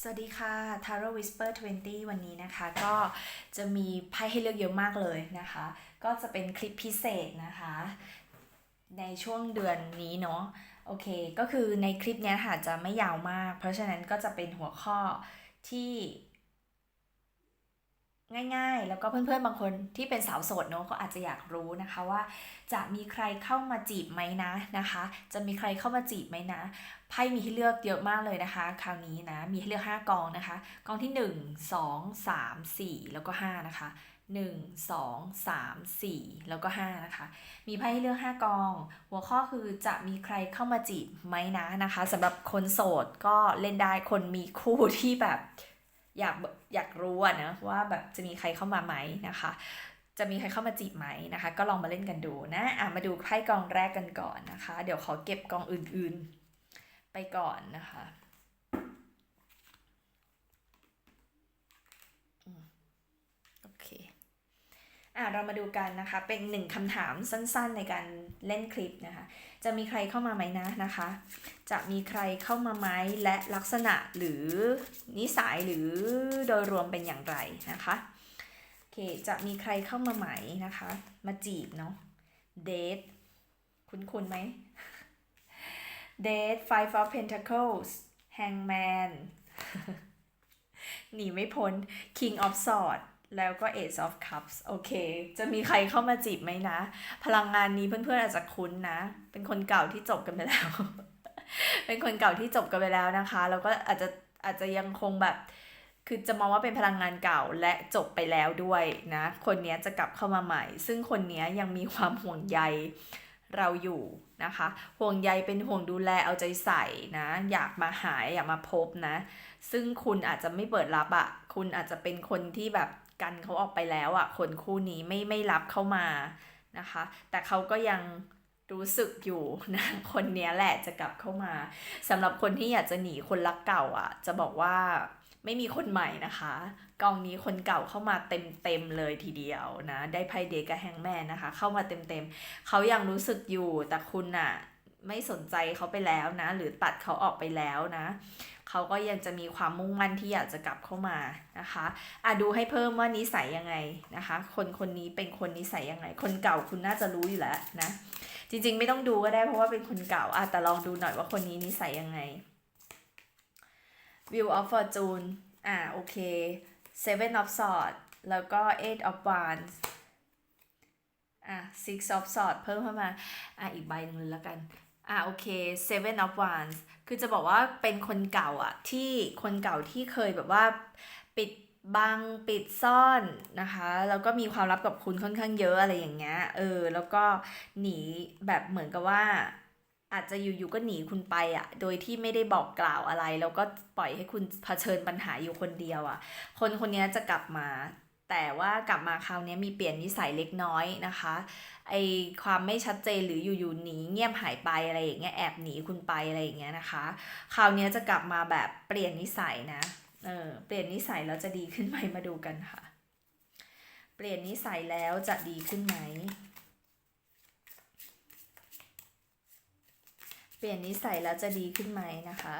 สวัสดีค่ะ Tarot Whisper 20 วันนี้นะคะ ก็จะมีไพ่ให้เลือกเยอะมากเลยนะคะ ก็จะเป็นคลิปพิเศษนะคะ ในช่วงเดือนนี้เนาะโอเค ก็คือในคลิปนี้ค่ะจะไม่ยาวมาก เพราะฉะนั้นก็จะเป็นหัวข้อที่ ง่ายๆ แล้วก็เพื่อนๆ บางคนที่เป็นสาวโสดเนอะก็อาจจะอยากรู้นะคะว่า จะมีใครเข้ามาจีบไหมนะนะคะ จะมีใครเข้ามาจีบไหมนะไพ่มีให้เลือกเยอะมากเลยนะคะ คราวนี้นะมีให้เลือก 5 กองนะคะ กองที่ 1 2 3 4 แล้วก็ 5 นะคะ 1 2 3 4 แล้วก็ 5 นะคะ มีไพ่ให้เลือก 5 กอง หัวข้อคือจะมีใครเข้ามาจีบไหมนะนะคะสำหรับคนโสดก็เล่นได้คนมีคู่ที่แบบ อยากอยากรู้นะว่าแบบจะมีใครเข้ามาไหมนะคะ จะมีใครเข้ามาจีบไหมนะคะ ก็ลองมาเล่นกันดูนะอะมาดูไพ่กองแรกกันก่อนนะคะ เดี๋ยวขอเก็บกองอื่นๆ ไปก่อนนะคะโอเคอะเรามาดูกันนะคะ เป็นหนึ่งคำถามสั้นๆในการเล่นคลิปนะคะจะมีใครเข้ามาไหมนะนะคะ จะมีใครเข้ามาไหมและลักษณะหรือนิสัยหรือโดยรวมเป็นอย่างไรนะคะโอเคจะมีใครเข้ามาไหมนะคะ มาจีบเนาะเดทคุ้นๆไหมเดท five of pentacles hangman หนีไม่พ้น king of swords แล้วก็ ace of cups โอเค จะมีใครเข้ามาจีบไหมนะ พลังงานนี้เพื่อนๆอาจจะคุ้นนะ เป็นคนเก่าที่จบกันไปแล้ว เป็นคนเก่าที่จบกันไปแล้วนะคะ แล้วก็อาจจะอาจจะยังคงแบบ คือจะมองว่าเป็นพลังงานเก่าและจบไปแล้วด้วยนะ คนนี้จะกลับเข้ามาใหม่ ซึ่งคนนี้ยังมีความห่วงใยเราอยู่นะคะ ห่วงใยเป็นห่วงดูแลเอาใจใส่นะ อยากมาหายอยากมาพบนะ ซึ่งคุณอาจจะไม่เปิดรับอะ่ะคุณอาจจะเป็นคนที่แบบ กันเขาออกไปแล้วอะ่ะคนคู่นี้ไม่ไม่รับเข้ามานะคะ แต่เขาก็ยังรู้สึกอยู่นะคนเนี้ยแหละจะกลับเข้ามาสำหรับคนที่อยากจะหนีคนรักเก่าอะ่ะ จะบอกว่าไม่มีคนใหม่นะคะ กองนี้คนเก่าเข้ามาเต็มเต็มเลยทีเดียวนะ ได้ไพ่เดกกับแฮงแมนนะคะ เข้ามาเต็มเต็มเขายังรู้สึกอยู่แต่คุณอะไม่สนใจเขาไปแล้วนะ หรือตัดเขาออกไปแล้วนะ เขาก็ยังจะมีความมุ่งมั่นที่อยากจะกลับเข้ามานะคะอะดูให้เพิ่มว่านิสัยยังไงนะคะ คนคนนี้เป็นคนนิสัยยังไง คนเก่าคุณน่าจะรู้อยู่แล้วนะ จริงๆ ไม่ต้องดูก็ได้เพราะว่าเป็นคนเก่าอะแต่ลองดูหน่อยว่าคนนี้นิสัยยังไง View of Fortune อะโอเค Seven of Swords แล้วก็ Eight of Wands อะ Six of Swords เพิ่มเข้ามา อะอีกใบหนึงแล้วกัน อะโอเค Seven of Wands คือจะบอกว่าเป็นคนเก่าอะที่คนเก่าที่เคยแบบว่าปิดบังปิดซ่อนนะคะแล้วก็มีความลับกับคุณค่อนข้างเยอะอะไรอย่างเงี้ยเออแล้วก็หนีแบบเหมือนกับว่า อาจจะอยู่ๆก็หนีคุณไปอะ โดยที่ไม่ได้บอกกล่าวอะไร แล้วก็ปล่อยให้คุณเผชิญปัญหาอยู่คนเดียวอะ คนคนนี้จะกลับมา แต่ว่ากลับมาคราวนี้มีเปลี่ยนนิสัยเล็กน้อยนะคะ ไอความไม่ชัดเจนหรืออยู่ๆหนีเงียบหายไปอะไรอย่างเงี้ยแอบหนีคุณไปอะไรอย่างเงี้ยนะคะ คราวนี้จะกลับมาแบบเปลี่ยนนิสัยนะเออเปลี่ยนนิสัยแล้วจะดีขึ้นไหมมาดูกันค่ะ เปลี่ยนนิสัยแล้วจะดีขึ้นไหมเปลี่ยนนิสัยแล้วจะดีขึ้นไหมนะคะ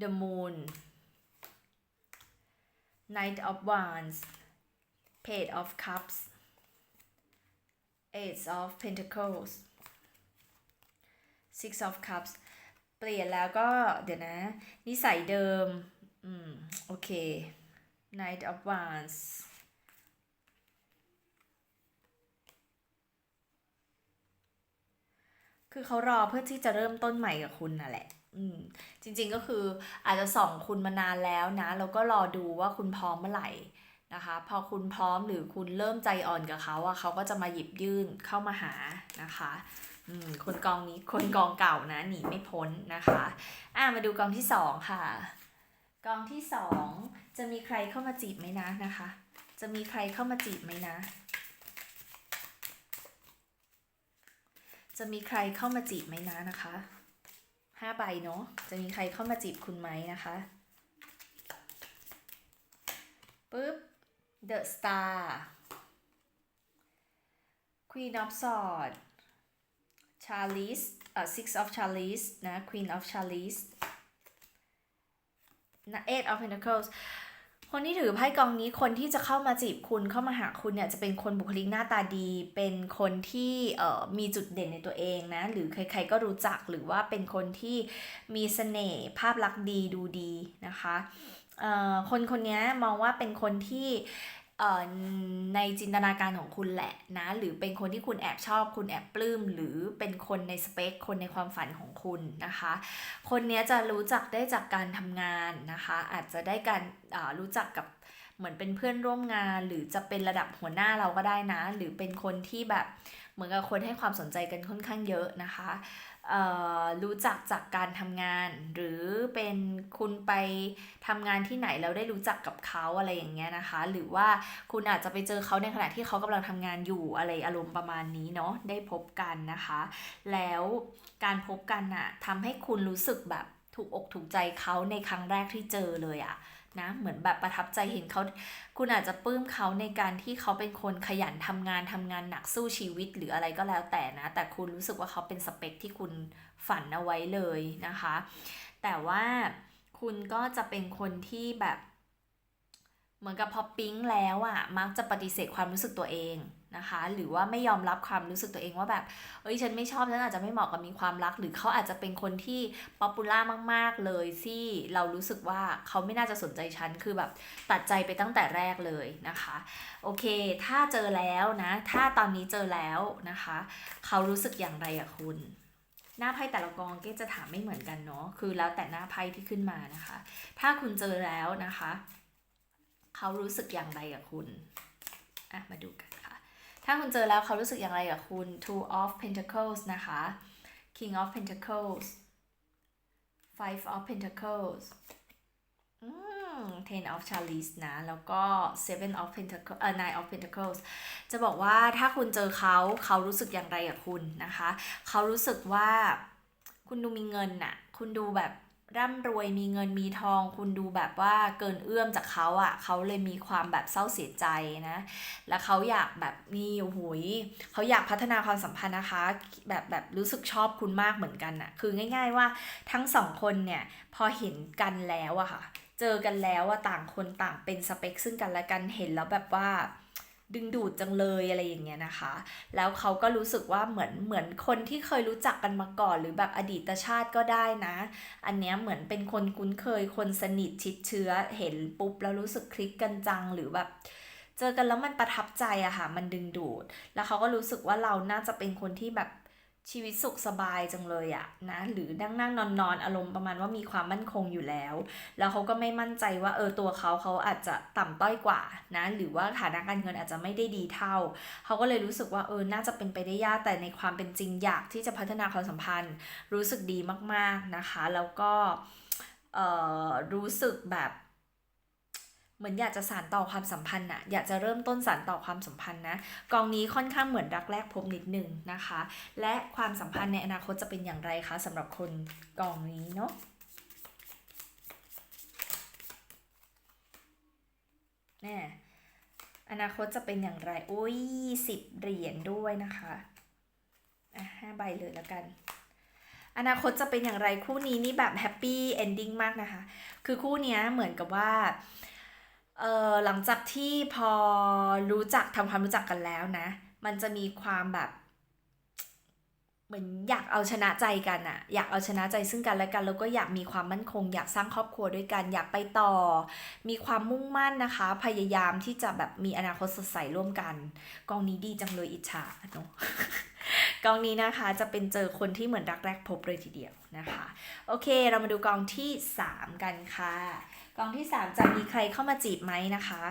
The Moon Knight of Wands Page of Cups Eight of Pentacles Six of Cups เปลี่ยนแล้วก็เดี๋ยวนะ นิสัยเดิม อืม โอเค Knight of Wands คือเขารอเพื่อที่จะเริ่มต้นใหม่กับคุณน่ะแหละ อืม จริง ๆก็คืออาจจะส่องคุณมานานแล้วนะ แล้วก็รอดูว่าคุณพร้อมเมื่อไหร่ นะคะพอคุณพร้อมหรือคุณเริ่มใจอ่อนกับเขาอะเขาก็จะมาหยิบยื่นเข้ามาหานะคะอืมคนกองนี้คนกองเก่านะหนีไม่พ้นนะคะอะมาดูกองที่สองค่ะ กองที่สองจะมีใครเข้ามาจีบไหมนะนะคะ จะมีใครเข้ามาจีบไหมนะ จะมีใครเข้ามาจีบไหมนะนะคะห้าใบเนาะจะมีใครเข้ามาจีบคุณไหมนะคะปึ๊บ The Star Queen of Swords Chalice เอ่อ Six of Chalice นะ Queen of Chalice นะ eight of pentacles คนที่ถือไพ่กองนี้คนที่จะเข้ามาจีบคุณเข้ามาหาคุณเนี่ยจะเป็นคนบุคลิกหน้าตาดี เป็นคนที่เอ่อมีจุดเด่นในตัวเองนะ หรือใครๆก็รู้จักหรือว่าเป็นคนที่มีเสน่ห์ภาพลักษณ์ดีดูดีนะคะ คนคนนี้มองว่าเป็นคนที่เอ่อในจินตนาการของคุณแหละนะ หรือเป็นคนที่คุณแอบชอบ คุณแอบปลื้ม หรือเป็นคนในสเปค คนในความฝันของคุณนะคะ คนนี้จะรู้จักได้จากการทำงานนะคะ อาจจะได้การอ่ารู้จักกับเหมือนเป็นเพื่อนร่วมงาน หรือจะเป็นระดับหัวหน้าเราก็ได้นะ หรือเป็นคนที่แบบเหมือนกับคนให้ความสนใจกันค่อนข้างเยอะนะคะ รู้จักจากการทำงาน หรือเป็นคุณไปทำงานที่ไหนแล้วได้รู้จักกับเขาอะไรอย่างเงี้ยนะคะ หรือว่าคุณอาจจะไปเจอเขาในขณะที่เขากำลังทำงานอยู่อะไรอารมณ์ประมาณนี้เนาะได้พบกันนะคะ แล้วการพบกันอะทำให้คุณรู้สึกแบบถูกอกถูกใจเขาในครั้งแรกที่เจอเลยอะ นะเหมือนแบบประทับใจเห็นเขาคุณอาจจะปลื้มเขาในการที่เขาเป็นคนขยันทำงานทำงานหนักสู้ชีวิตหรืออะไรก็แล้วแต่นะ แต่คุณรู้สึกว่าเขาเป็นสเปคที่คุณฝันเอาไว้เลยนะคะ แต่ว่าคุณก็จะเป็นคนที่แบบ เหมือนกับพอปิ๊งแล้วอะ่ะมักจะปฏิเสธความรู้สึกตัวเอง นะคะ หรือว่าไม่ยอมรับความรู้สึกตัวเองว่าแบบ เอ้ยฉันไม่ชอบฉันอาจจะไม่เหมาะกับมีความรัก หรือเขาอาจจะเป็นคนที่ป๊อปปูล่ามาก ๆ เลยที่เรารู้สึกว่าเขาไม่น่าจะสนใจฉันคือแบบตัดใจไปตั้งแต่แรกเลยนะคะ โอเค ถ้าเจอแล้วนะ ถ้าตอนนี้เจอแล้วนะคะ เขารู้สึกอย่างไรอะคุณหน้าไพ่แต่ละกองเก็จะถามไม่เหมือนกันเนาะ คือแล้วแต่หน้าไพ่ที่ขึ้นมานะคะ ถ้าคุณเจอแล้วนะคะ เขารู้สึกอย่างไรกับคุณ อะ มาดูกัน ถ้าคุณเจอแล้วเขารู้สึกอย่างไรกับคุณ two of pentacles นะคะ king of pentacles five of pentacles อืม ten of chalice นะ แล้วก็ seven of pentacles เอ่อ nine of pentacles จะบอกว่าถ้าคุณเจอเขาเขารู้สึกอย่างไรกับคุณนะคะ เขารู้สึกว่าคุณดูมีเงินน่ะ คุณดูแบบ ร่ำรวยมีเงินมีทองคุณดูแบบว่าเกินเอื้อมจากเขาอะ่ะเขาเลยมีความแบบเศร้าเสียใจนะ แล้วเขาอยากแบบนี่โอ้โหยเขาอยากพัฒนาความสัมพันธ์นะคะ แบบแบบรู้สึกชอบคุณมากเหมือนกันอะ่ะ คือง่าย ๆว่าทั้งสองคนเนี่ยพอเห็นกันแล้วอะค่ะ เจอกันแล้วว่าต่างคนต่างเป็นสเปคซึ่งกันและกันเห็นแล้วแบบว่า ดึงดูดจังเลยอะไรอย่างเงี้ยนะคะ แล้วเขาก็รู้สึกว่าเหมือนเหมือนคนที่เคยรู้จักกันมาก่อน หรือแบบอดีตชาติก็ได้นะ อันเนี้ยเหมือนเป็นคนคุ้นเคย คนสนิทชิดเชื้อเห็นปุ๊บแล้วรู้สึกคลิกกันจังหรือแบบเจอกันแล้วมันประทับใจอะค่ะ มันดึงดูด แล้วเขาก็รู้สึกว่าเราน่าจะเป็นคนที่แบบ ชีวิตสุขสบายจังเลยอะนะหรือนั่งนั่งนอนนอนอารมณ์ประมาณว่ามีความมั่นคงอยู่แล้ว แล้วเขาก็ไม่มั่นใจว่าเออตัวเขาเขาอาจจะต่ำต้อยกว่านะหรือว่าฐานะการเงินอาจจะไม่ได้ดีเท่า เขาก็เลยรู้สึกว่าเออน่าจะเป็นไปได้ยากแต่ในความเป็นจริงอยากที่จะพัฒนาความสัมพันธ์ รู้สึกดีมากๆนะคะ แล้วก็เออรู้สึกแบบ เหมือนอยากจะสานต่อความสัมพันธ์อะอยากจะเริ่มต้นสานต่อความสัมพันธ์นะกองนี้ค่อนข้างเหมือนรักแรกพบนิดนึงนะคะ และความสัมพันธ์ในอนาคตจะเป็นอย่างไรคะสำหรับคนกองนี้เนาะแน่อนาคตจะเป็นอย่างไรโอ้ยสิบเหรียญด้วยนะคะอะห้าใบเลยแล้วกันอนาคตจะเป็นอย่างไรคู่นี้นี่แบบแฮปปี้เอนดิ้งมากนะคะ คือคู่นี้เหมือนกับว่า เออหลังจากที่พอรู้จักทำความรู้จักกันแล้วนะ มันจะมีความแบบเหมือนอยากเอาชนะใจกันอะอยากเอาชนะใจซึ่งกันและกัน แล้วก็อยากมีความมั่นคง อยากสร้างครอบครัวด้วยกัน อยากไปต่อ มีความมุ่งมั่นนะคะ พยายามที่จะแบบมีอนาคตสดใสร่วมกัน กองนี้ดีจังเลยอิจฉาเนาะกองนี้นะคะจะเป็นเจอคนที่เหมือนรักแรกพบเลยทีเดียวนะคะ โอเค เรามาดูกองที่ 3 กันค่ะ กองที่ 3 จะมีใครเข้ามาจีบไหมนะคะ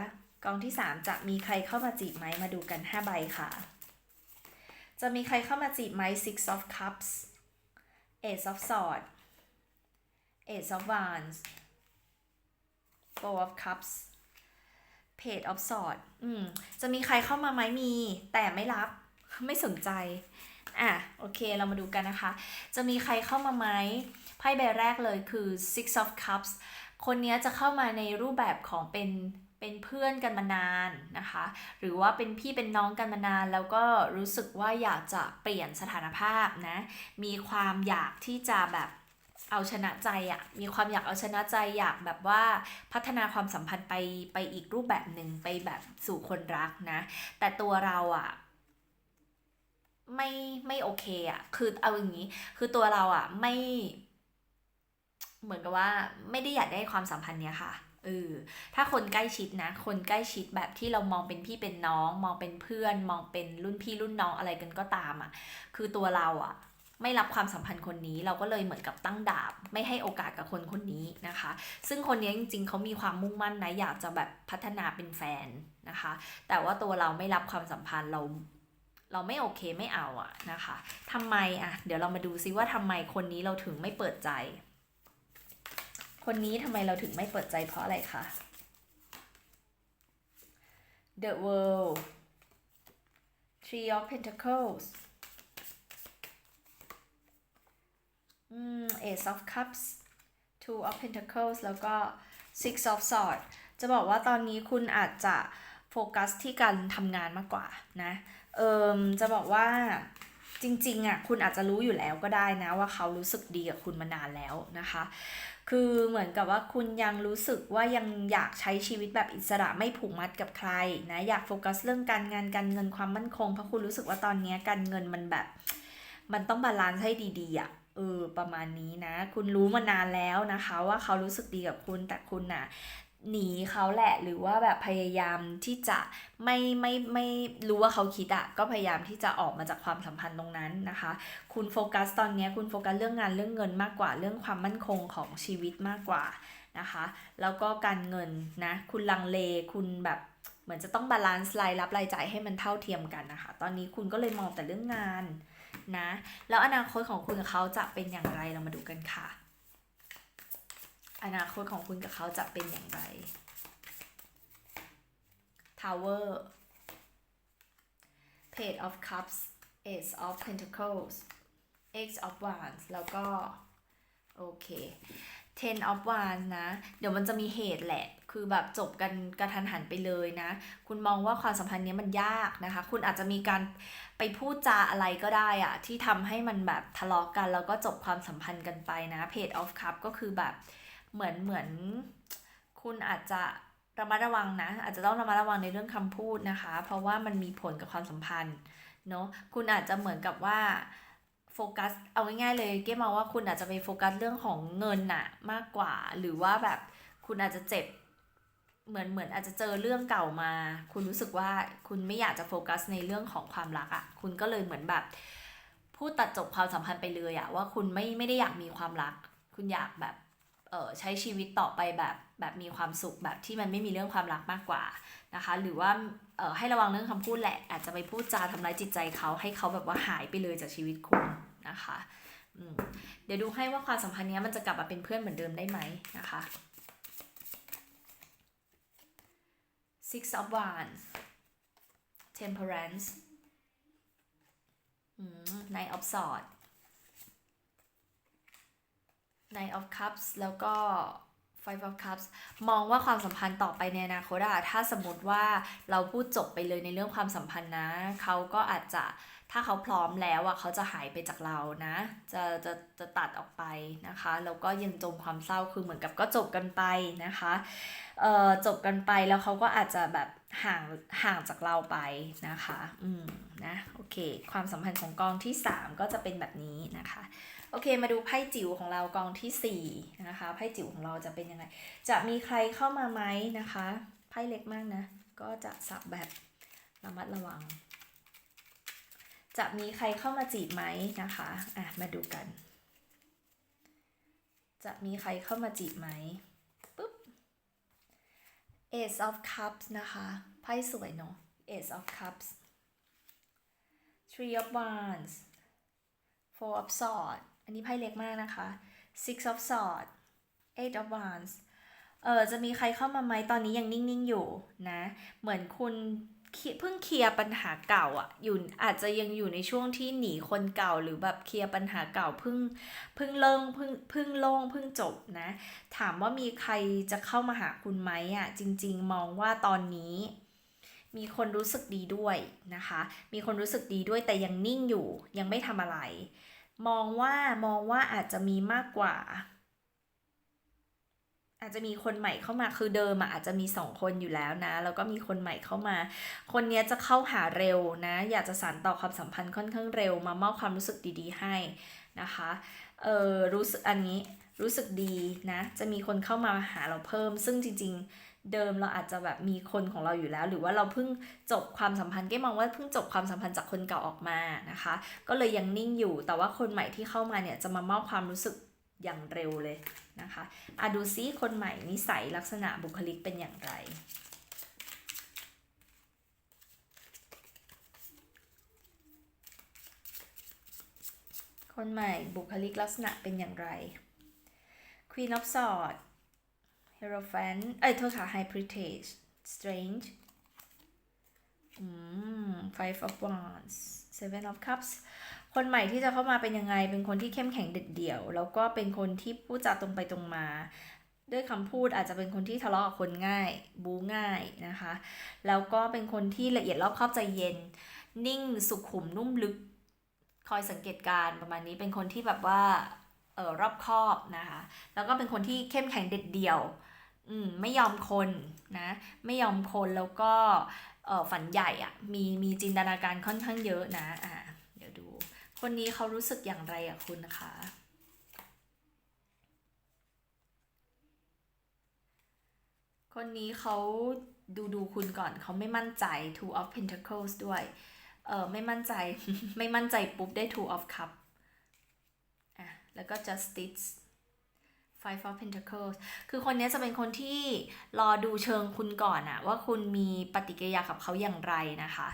กองที่ 3 จะมีใครเข้ามาจีบไหมมาดูกัน 5 ใบค่ะ จะมีใครเข้ามาจีบไหม six of cups ace of swords ace of wands four of cups page of swords อืม จะมีใครเข้ามาไหมมี แต่ไม่รับไม่สนใจ อะ โอเค เรามาดูกันนะคะ จะมีใครเข้ามาไหม ไพ่ใบแรกเลยคือ six of cups คนนี้จะเข้ามาในรูปแบบของเป็นเป็นเพื่อนกันมานานนะคะ หรือว่าเป็นพี่เป็นน้องกันมานาน แล้วก็รู้สึกว่าอยากจะเปลี่ยนสถานภาพนะ มีความอยากที่จะแบบเอาชนะใจอะมีความอยากเอาชนะใจอยากแบบว่าพัฒนาความสัมพันธ์ไปไปอีกรูปแบบหนึ่งไปแบบสู่คนรักนะ แต่ตัวเราอะไม่ไม่โอเคอะคือเอาอย่างนี้ คือตัวเราอะไม่ เหมือนกับว่าไม่ได้อยากได้ความสัมพันธ์เนี้ยค่ะเออถ้าคนใกล้ชิดนะ คนใกล้ชิดแบบที่เรามองเป็นพี่เป็นน้อง มองเป็นเพื่อน มองเป็นรุ่นพี่รุ่นน้องอะไรกันก็ตามอะ่ะ คือตัวเราอะ่ะ ไม่รับความสัมพันธ์คนนี้เราก็เลยเหมือนกับตั้งดาบ ไม่ให้โอกาสกับคนคนนี้นะคะ ซึ่งคนนี้จริงๆเขามีความมุ่งมั่นนะอยากจะแบบพัฒนาเป็นแฟนนะคะ แต่ว่าตัวเราไม่รับความสัมพันธ์เราเราไม่โอเคไม่เอาอะนะคะทำไมอะเดี๋ยวเรามาดูซิว่าทำไมคนนี้เราถึงไม่เปิดใจ คนนี้ทำไมเราถึงไม่เปิดใจเพราะอะไรคะ The World Three of Pentacles อืม Ace of Cups Two of Pentacles แล้วก็ Six of Swords จะบอกว่าตอนนี้คุณอาจจะโฟกัสที่การทำงานมากกว่านะ เอิมจะบอกว่า จริงๆอะคุณอาจจะรู้อยู่แล้วก็ได้นะว่าเขารู้สึกดีกับคุณมานานแล้วนะคะ คือเหมือนกับว่าคุณยังรู้สึกว่ายังอยากใช้ชีวิตแบบอิสระไม่ผูกมัดกับใครนะอยากโฟกัสเรื่องการงานการเงินความมั่นคงเพราะคุณรู้สึกว่าตอนนี้การเงินมันแบบ มันต้องบาลานซ์ให้ดีๆอะเออประมาณนี้นะ คุณรู้มานานแล้วนะคะ ว่าเขารู้สึกดีกับคุณแต่คุณน่ะ หนีเขาแหละหรือว่าแบบพยายามที่จะไม่ไม่ไม่รู้ว่าเขาคิดอะก็พยายามที่จะออกมาจากความสัมพันธ์ตรงนั้นนะคะ คุณโฟกัสตอนนี้คุณโฟกัสเรื่องงานเรื่องเงินมากกว่าเรื่องความมั่นคงของชีวิตมากกว่านะคะแล้วก็การเงินนะคุณลังเลคุณแบบเหมือนจะต้องบาลานซ์รายรับรายจ่ายให้มันเท่าเทียมกันนะคะ ตอนนี้คุณก็เลยมองแต่เรื่องงานนะแล้วอนาคตของคุณกับเขาจะเป็นอย่างไรเรามาดูกันค่ะ อนาคตของคุณกับเขาจะเป็นอย่างไร Tower Page of Cups Ace of Pentacles X of Wands แล้วก็ โอเค Ten of Wands นะ เดี๋ยวมันจะมีเหตุแหละ คือแบบจบกันกระทันหันไปเลยนะ คุณมองว่าความสัมพันธ์เนี้ยมันยากนะคะ คุณอาจจะมีการไปพูดจาอะไรก็ได้อะที่ทำให้มันแบบทะเลาะกัน แล้วก็จบความสัมพันธ์กันไปนะ Page of Cups ก็คือแบบ เหมือนเหมือนคุณอาจจะระมัดระวังนะ อาจจะต้องระมัดระวังในเรื่องคำพูดนะคะ เพราะว่ามันมีผลกับความสัมพันธ์เนาะคุณอาจจะเหมือนกับว่าโฟกัสเอาง่ายๆเลยเก้มองว่าคุณอาจจะไปโฟกัสเรื่องของเงินน่ะมากกว่า หรือว่าแบบคุณอาจจะเจ็บเหมือนเหมือนอาจจะเจอเรื่องเก่ามา คุณรู้สึกว่าคุณไม่อยากจะโฟกัสในเรื่องของความรักอะ่ะ คุณก็เลยเหมือนแบบพูดตัดจบความสัมพันธ์ไปเลยอะว่าคุณไม่ไม่ได้อยากมีความรัก คุณอยากแบบ ใช้ชีวิตต่อไปแบบแบบมีความสุขแบบที่มันไม่มีเรื่องความรักมากกว่านะคะ หรือว่าเออให้ระวังเรื่องคำพูดแหละ อาจจะไปพูดจาทำร้ายจิตใจเขาให้เขาแบบว่าหายไปเลยจากชีวิตคุณนะคะเดี๋ยวดูให้ว่าความสัมพันธ์นี้มันจะกลับมาเป็นเพื่อนเหมือนเดิมได้ไหมนะคะ Six of Wands Temperance Nine of Swords Nine of Cups แล้วก็ Five of Cups มองว่าความสัมพันธ์ต่อไปในอนาคตอะถ้าสมมติว่าเราพูดจบไปเลยในเรื่องความสัมพันธ์นะ เขาก็อาจจะถ้าเขาพร้อมแล้วอะเขาจะหายไปจากเรานะ จะจะจะตัดออกไปนะคะ แล้วก็ยังจมความเศร้าคือเหมือนกับก็จบกันไปนะคะเอ่อจบกันไปแล้วเขาก็อาจจะแบบห่างห่างจากเราไปนะคะ อืมนะโอเค ความสัมพันธ์ของกองที่ 3 ก็จะเป็นแบบนี้นะคะ โอเคมาดูไพ่จิ๋วของเรากองที่4นะคะไพ่จิ๋วของเราจะเป็นยังไง จะมีใครเข้ามาไหมนะคะไพ่เล็กมากนะ ก็จะสับแบบระมัดระวัง จะมีใครเข้ามาจีบไหมนะคะอะมาดูกัน จะมีใครเข้ามาจีบไหมปุ๊บ Ace of Cups นะคะไพ่สวยเนาะ Ace of Cups Three of Wands Four of Swords อันนี้ไพ่เล็กมากนะคะ Six of Swords Eight of Wands เออจะมีใครเข้ามาไหมตอนนี้ยังนิ่งๆอยู่นะ เหมือนคุณเพิ่งเคลียร์ปัญหาเก่าอะอยู่อาจจะยังอยู่ในช่วงที่หนีคนเก่าหรือแบบเคลียร์ปัญหาเก่าเพิ่งเพิ่งเลิงเพิ่งเพิ่งโล่งเพิ่งจบนะ ถามว่ามีใครจะเข้ามาหาคุณไหมอะจริง ๆ มองว่าตอนนี้ มีคนรู้สึกดีด้วยนะคะ มีคนรู้สึกดีด้วยแต่ยังนิ่งอยู่ยังไม่ทำอะไร มองว่ามองว่าอาจจะมีมากกว่า อาจจะมีคนใหม่เข้ามาคือเดิมอาจจะมีสองคนอยู่แล้วนะ แล้วก็มีคนใหม่เข้ามา คนนี้จะเข้าหาเร็วนะ อยากจะสานต่อความสัมพันธ์ค่อนข้างเร็ว มามอบความรู้สึกดีๆให้นะคะเออรู้สึกอันนี้รู้สึกดีนะ จะมีคนเข้ามาหาเราเพิ่ม ซึ่งจริง ๆ เดิมเราอาจจะแบบมีคนของเราอยู่แล้ว หรือว่าเราเพิ่งจบความสัมพันธ์ก้มองว่าเพิ่งจบความสัมพันธ์จากคนเก่าออกมานะคะ ก็เลยยังนิ่งอยู่แต่ว่าคนใหม่ที่เข้ามาเนี่ยจะมามอบความรู้สึกอย่างเร็วเลยนะคะอะดูซิคนใหม่นิสัยลักษณะบุคลิกเป็นอย่างไรคนใหม่บุคลิกลักษณะเป็นอย่างไร Queen of Swords Hierophant เอ้ยโทษค่ะ High Priestess Strange อืม Five of Wands Seven of Cups คนใหม่ที่จะเข้ามาเป็นยังไง เป็นคนที่เข้มแข็งเด็ดเดี่ยว แล้วก็เป็นคนที่พูดจาตรงไปตรงมา ด้วยคำพูดอาจจะเป็นคนที่ทะเลาะกับคนง่าย บูง่ายนะคะ แล้วก็เป็นคนที่ละเอียดรอบคอบใจเย็น นิ่งสุขุมนุ่มลึก คอยสังเกตการ์ประมาณนี้ เป็นคนที่แบบว่าเออรอบคอบนะคะ แล้วก็เป็นคนที่เข้มแข็งเด็ดเดี่ยว อืมไม่ยอมคนนะ ไม่ยอมคนแล้วก็เออฝันใหญ่อะมีมีจินตนาการค่อนข้างเยอะนะอ่าเดี๋ยวดู คนนี้เขารู้สึกอย่างไรอะคุณนะคะคนนี้เขาดูดูคุณก่อนเขาไม่มั่นใจ two of pentacles ด้วยเออไม่มั่นใจไม่มั่นใจปุ๊บได้ two of cup อะแล้วก็ justice five of pentacles คือคนนี้จะเป็นคนที่รอดูเชิงคุณก่อนอะว่าคุณมีปฏิกิริยากับเขาอย่างไรนะคะ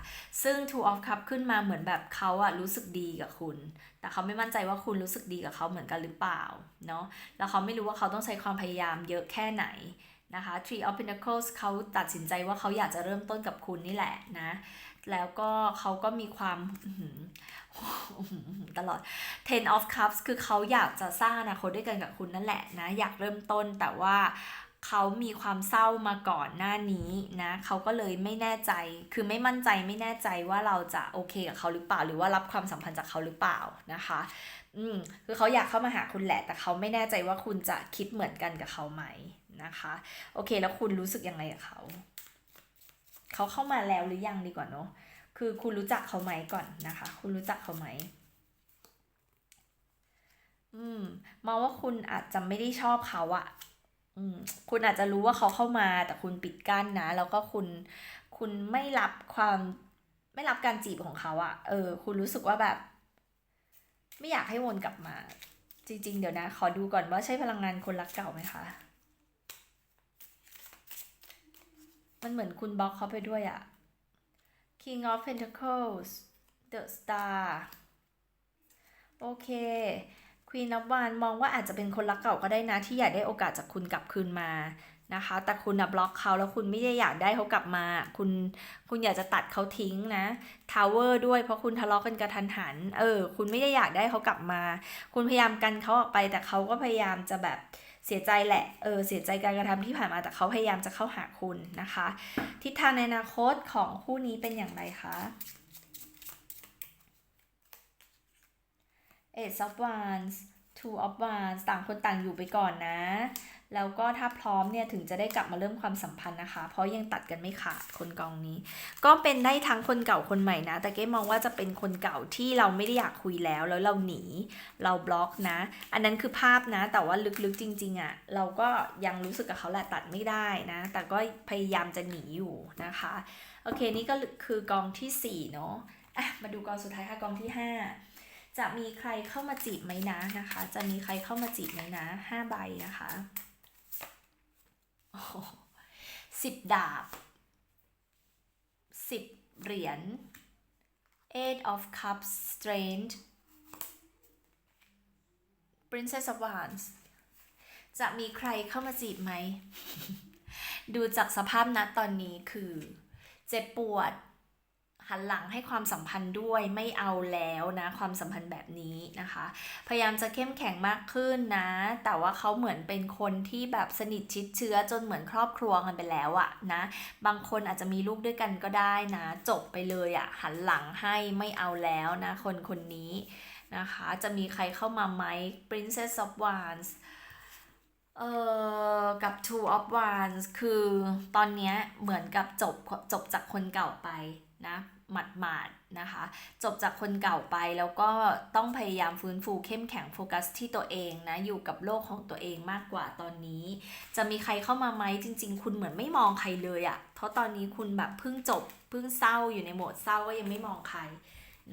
ซึ่ง two of cup ขึ้นมาเหมือนแบบเขาอะรู้สึกดีกับคุณ แต่เขาไม่มั่นใจว่าคุณรู้สึกดีกับเขาเหมือนกันหรือเปล่าเนาะแล้วเขาไม่รู้ว่าเขาต้องใช้ความพยายามเยอะแค่ไหนนะคะ three of pentacles เขาตัดสินใจว่าเขาอยากจะเริ่มต้นกับคุณนี่แหละนะ แล้วก็เขาก็มีความตลอด ten of cups คือเขาอยากจะสร้างอนาคตด้วยกันกับคุณนั่นแหละนะ อยากเริ่มต้นแต่ว่าเขามีความเศร้ามาก่อนหน้านี้นะเขาก็เลยไม่แน่ใจ คือไม่มั่นใจไม่แน่ใจว่าเราจะโอเคกับเขาหรือเปล่า หรือว่ารับความสัมพันธ์จากเขาหรือเปล่านะคะ อืมคือเขาอยากเข้ามาหาคุณแหละ แต่เขาไม่แน่ใจว่าคุณจะคิดเหมือนกันกับเขาไหมนะคะ โอเค แล้วคุณรู้สึกยังไงกับเขา เขาเข้ามาแล้วหรือยังดีกว่าเนาะคือคุณรู้จักเขาไหมก่อนนะคะ คุณรู้จักเขาไหมอืมมองว่าคุณอาจจะไม่ได้ชอบเขาอะอืมคุณอาจจะรู้ว่าเขาเข้ามาแต่คุณปิดกั้นนะ แล้วก็คุณคุณไม่รับความไม่รับการจีบของเขาอะเออ คุณรู้สึกว่าแบบ ไม่อยากให้วนกลับมา จริง ๆ เดี๋ยวนะ ขอดูก่อนว่าใช่พลังงานคนรักเก่าไหมคะ มันเหมือนคุณบล็อกเขาไปด้วยอะ King of Pentacles The Star โอเค Queen of Wands มองว่าอาจจะเป็นคนรักเก่าก็ได้นะ ที่อยากได้โอกาสจากคุณกลับคืนมานะคะ แต่คุณนะบล็อกเขาแล้วคุณไม่ได้อยากได้เขากลับมา คุณคุณอยากจะตัดเขาทิ้งนะ Tower ด้วยเพราะคุณทะเลาะกันกระทันหัน เออ คุณไม่ได้อยากได้เขากลับมา คุณพยายามกันเขาออกไป แต่เขาก็พยายามจะแบบ เสียใจแหละ เออ เสียใจการกระทำที่ผ่านมา แต่เขาพยายามจะเข้าหาคุณนะคะ ทิศทางในอนาคตของคู่นี้เป็นอย่างไรคะ Eight of Wands Two of Wands ต่างคนต่างอยู่ไปก่อนนะ แล้วก็ถ้าพร้อมเนี่ยถึงจะได้กลับมาเริ่มความสัมพันธ์นะคะ เพราะยังตัดกันไม่ขาดคนกองนี้ ก็เป็นได้ทั้งคนเก่าคนใหม่นะ แต่เก้มองว่าจะเป็นคนเก่าที่เราไม่ได้อยากคุยแล้วแล้วเราหนี เราบล็อกนะ อันนั้นคือภาพนะ แต่ว่าลึกๆจริง ๆอะ่ะเราก็ยังรู้สึกกับเขาแหละตัดไม่ได้นะ แต่ก็พยายามจะหนีอยู่นะคะ โอเคนี่ก็คือกองที่4เนาะอะมาดูกองสุดท้ายค่ะกองที่ 5จะมีใครเข้ามาจีบไหมนะนะคะ จะมีใครเข้ามาจีบไหมนะห้าใบนะคะ สิบดาบสิบเหรียญ eight of cups strange princess of wands จะมีใครเข้ามาจีบไหม ดูจากสภาพนะตอนนี้คือ เจ็บปวด หันหลังให้ความสัมพันธ์ด้วยไม่เอาแล้วนะ ความสัมพันธ์แบบนี้นะคะ พยายามจะเข้มแข็งมากขึ้นนะ แต่ว่าเขาเหมือนเป็นคนที่แบบสนิทชิดเชื้อจนเหมือนครอบครัวกันไปแล้วอะนะ บางคนอาจจะมีลูกด้วยกันก็ได้นะ จบไปเลยอะหันหลังให้ไม่เอาแล้วนะ คนคนนี้นะคะ จะมีใครเข้ามาไหม Princess of Wands เอ่อกับ Two of Wands คือตอนนี้เหมือนกับจบจบจากคนเก่าไป นะหมัดหมาดนะคะ จบจากคนเก่าไปแล้วก็ต้องพยายามฟื้นฟูเข้มแข็งโฟกัสที่ตัวเองนะอยู่กับโลกของตัวเองมากกว่าตอนนี้ จะมีใครเข้ามาไหมจริง ๆ คุณเหมือนไม่มองใครเลยอะเพราะตอนนี้คุณแบบเพิ่งจบเพิ่งเศร้าอยู่ในโหมดเศร้าก็ยังไม่มองใคร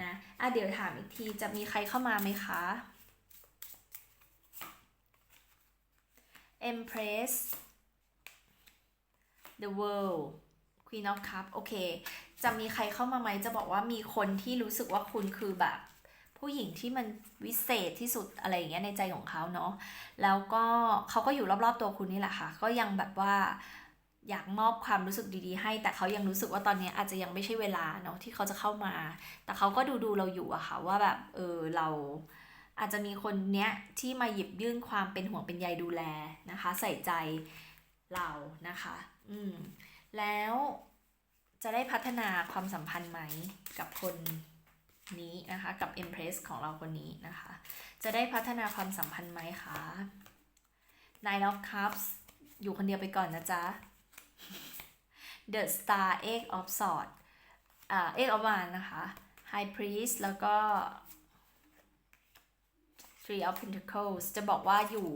นะอะเดี๋ยวถามอีกทีจะมีใครเข้ามาไหมคะ Empress The World Queen of Cup โอเค จะมีใครเข้ามาไหมจะบอกว่ามีคนที่รู้สึกว่าคุณคือแบบ ผู้หญิงที่มันวิเศษที่สุดอะไรอย่างเงี้ยในใจของเขาเนาะแล้วก็เขาก็อยู่รอบๆตัวคุณนี่แหละค่ะ ก็ยังแบบว่าอยากมอบความรู้สึกดีๆ ให้ แต่เขายังรู้สึกว่าตอนนี้อาจจะยังไม่ใช่เวลาเนาะที่เขาจะเข้ามา แต่เขาก็ดูดูๆเราอยู่อะค่ะว่าแบบเออเราอาจจะมีคนเนี้ยที่มาหยิบยื่นความเป็นห่วงเป็นใยดูแลนะคะ ใส่ใจเรานะคะ อืมแล้ว จะได้พัฒนาความสัมพันธ์ไหมกับคนนี้นะคะกับ Empress ของเราคนนี้นะคะ จะได้พัฒนาความสัมพันธ์ไหมคะ Nine of Cups อยู่คนเดียวไปก่อนนะจ๊ะ The Star Eight of Swords อ่า Eight of Wands นะคะ High Priest แล้วก็ Three of Pentacles จะบอกว่าอยู่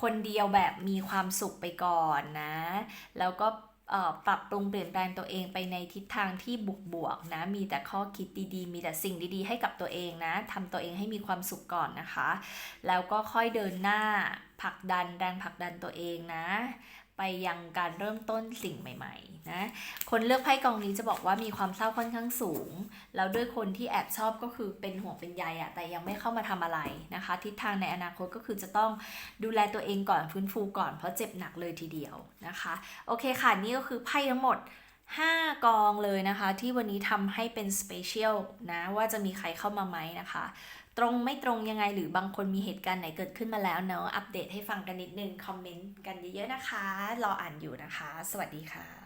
คนเดียวแบบมีความสุขไปก่อนนะ แล้วก็ ปรับปรุงเปลี่ยนแปลงตัวเองไปในทิศทางที่บวกๆนะ มีแต่ข้อคิดดีๆ มีแต่สิ่งดีๆ ให้กับตัวเองนะทำตัวเองให้มีความสุขก่อนนะคะ แล้วก็ค่อยเดินหน้าผลักดันแรงผลักดันตัวเองนะ ไปยังการเริ่มต้นสิ่งใหม่ๆนะคนเลือกไพ่กองนี้จะบอกว่ามีความเศร้าค่อนข้างสูง แล้วด้วยคนที่แอบชอบก็คือเป็นห่วงเป็นใยอะแต่ยังไม่เข้ามาทำอะไรนะคะ ทิศทางในอนาคตก็คือจะต้องดูแลตัวเองก่อนฟื้นฟูก่อนเพราะเจ็บหนักเลยทีเดียวนะคะ โอเคค่ะนี่ก็คือไพ่ทั้งหมด5 กองเลยนะคะ ที่วันนี้ทำให้เป็นสเปเชียลนะว่าจะมีใครเข้ามาไหมนะคะ ตรงไม่ตรงยังไงหรือบางคนมีเหตุการณ์ไหนเกิดขึ้นมาแล้วเนาะอัปเดตให้ฟังกันนิดนึง คอมเมนต์กันเยอะๆนะคะ รออ่านอยู่นะคะ สวัสดีค่ะ